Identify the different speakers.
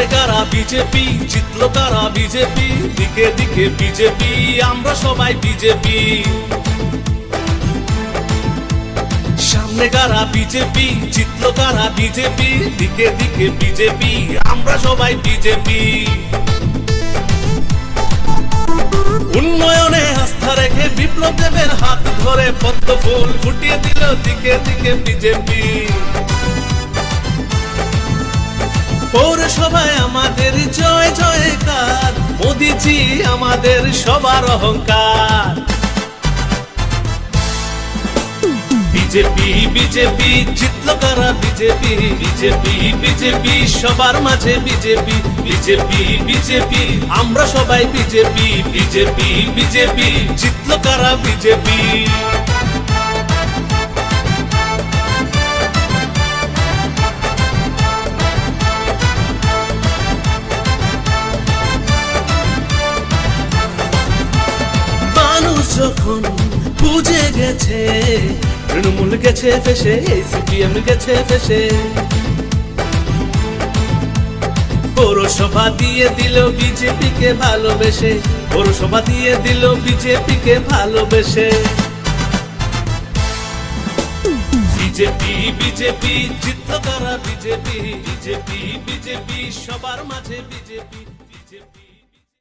Speaker 1: BJP জিতলো কারা BJP দিকে দিকে বিজেপি আমরা সবাই বিজেপি সামনে কারা বিজেপি জিতলো কারা বিজেপি দিকে দিকে বিজেপি আমরা সবাই বিজেপি উন্নয়নে আস্থা রেখে বিপ্লব দেবের হাত ধরে পদ্ম ফুল ফুটিয়ে দিল দিকে দিকে বিজেপি পৌরসভায় আমাদের জয় জয়কার। মোদিজি আমাদের সবার অহংকার। বিজেপি বিজেপি, জিতলো কারা বিজেপি? বিজেপি বিজেপি, সবার মাঝে বিজেপি। বিজেপি বিজেপি, আমরা সবাই বিজেপি। বিজেপি বিজেপি, জিতলো কারা বিজেপি? যখন বুঝে গেছে, তৃণমূল গেছে ফেসে, সিপিএম গেছে ফেসে। পৌরসভা দিয়ে দিল বিজেপি কে ভালোবেসে, পৌরসভা দিয়ে দিল বিজেপি কে ভালোবেসে। বিজেপি বিজেপি তারা বিজেপি বিজেপি বিজেপি, সবার মাঝে বিজেপি বিজেপি।